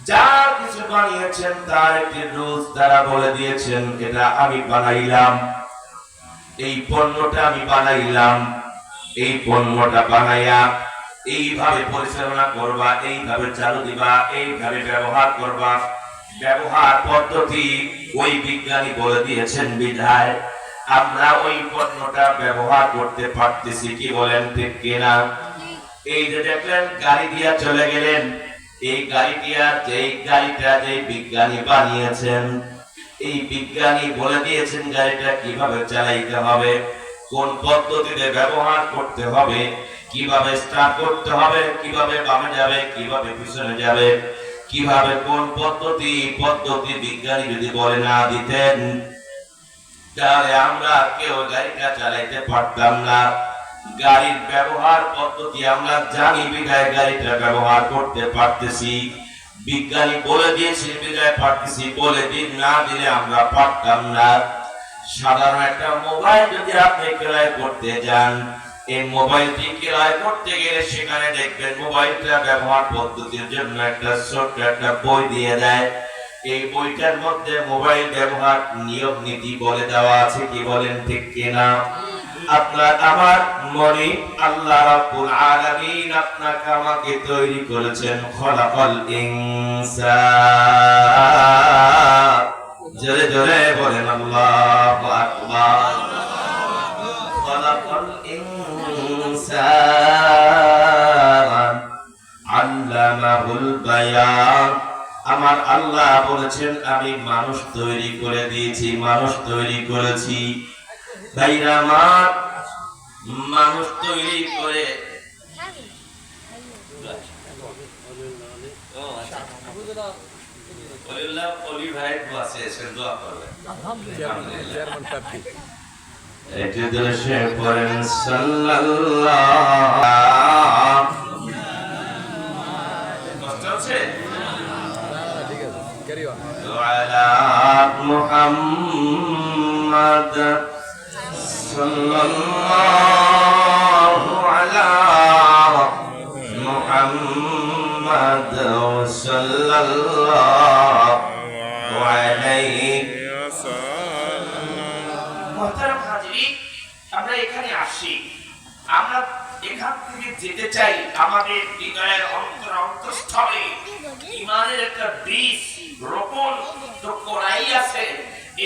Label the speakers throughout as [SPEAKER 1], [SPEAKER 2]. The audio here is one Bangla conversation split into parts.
[SPEAKER 1] যা কিছু বানিয়েছেন, তার একটি রুলস তারা বলে দিয়েছেন এটা আমি বানাইলাম। এই পণ্যটা আমি বানাইলাম, এই পণ্যটা বানাইয়া এইভাবে পরিচালনা করবা, এইভাবে চালু দিবা, এইভাবে ব্যবহার করবা। ব্যবহার পদ্ধতি ওই বিজ্ঞানী বলে দিয়েছেন, বিধায় আমরা ওই পণ্যটা ব্যবহার করতে পারতেছি, কি বলেন, ঠিক কিনা? এই যে দেখলেন, গাড়ি দিয়া চলে গেলেন এই গাড়ি দিয়া যেই গাড়িটা যে বিজ্ঞানী বানিয়েছেন, এই বিজ্ঞানী বলে দিয়েছেন গাড়িটা কীভাবে চালাইতে হবে, কোন পদ্ধতিতে ব্যবহার করতে হবে, কীভাবে স্টার্ট করতে হবে, কীভাবে বামে যাবে, কীভাবে পিছনে যাবে, কীভাবে কোন পদ্ধতি পদ্ধতি বিজ্ঞানী যদি বলে না দিতেন, তাহলে আমরা কেউ গাড়িটা চালাইতে পারতাম না। গাড়ির ব্যবহার পদ্ধতি, আমরা জানি বিধায় গাড়িটা ব্যবহার করতে পারতেছি। বিজ্ঞানী বলে দিয়েছে বিধায় পারতেছি বলে দিন, না দিলে আমরা পারতাম না। সাধারণ একটা মোবাইল যদি আপনি ক্রয় করতে যান, এই মোবাইলটি ক্রয় করতে গেলে সেখানে দেখবেন মোবাইলটা ব্যবহার পদ্ধতির জন্য একটা ছোট্ট একটা বই দিয়ে দেয়। এই বইটার মধ্যে মোবাইল ব্যবহার নিয়ম নীতি বলে দেওয়া আছে, কি বলেন ঠিক কিনা? আপনার আমার মনে আল্লাহ রাব্বুল আলামিন আপনাকে আমাকে তৈরি করেছেন খলাকাল ইনসান। জোরে জোরে বলেন আল্লাহু আকবার। খলাকাল ইনসান। আল্লামাহুল বায়ান। আমার আল্লাহ বলেছেন, আমি মানুষ তৈরি করে দিয়েছি, মানুষ তৈরি করেছি। ভাইরা আমার মানুষ তৈরি করে। এটি আচ্ছা। দেশে পড়েন সাল্লাল্লাহ। কষ্ট আছে? মুহাম্মদ। صلى الله على محمد صلى الله عليه
[SPEAKER 2] মহতারাম হাজিরিন, আমরা এখানে আসি আমরা এখান থেকে যেতে চাই আমাদের হৃদয়ের অন্তর অন্তঃস্থলে ইমানের একটা বীজ রোপণ তো করাই আছে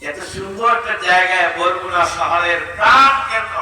[SPEAKER 2] এত সুন্দর একটা জায়গায় বরগুনা শহরের প্রাণ কেন্দ্র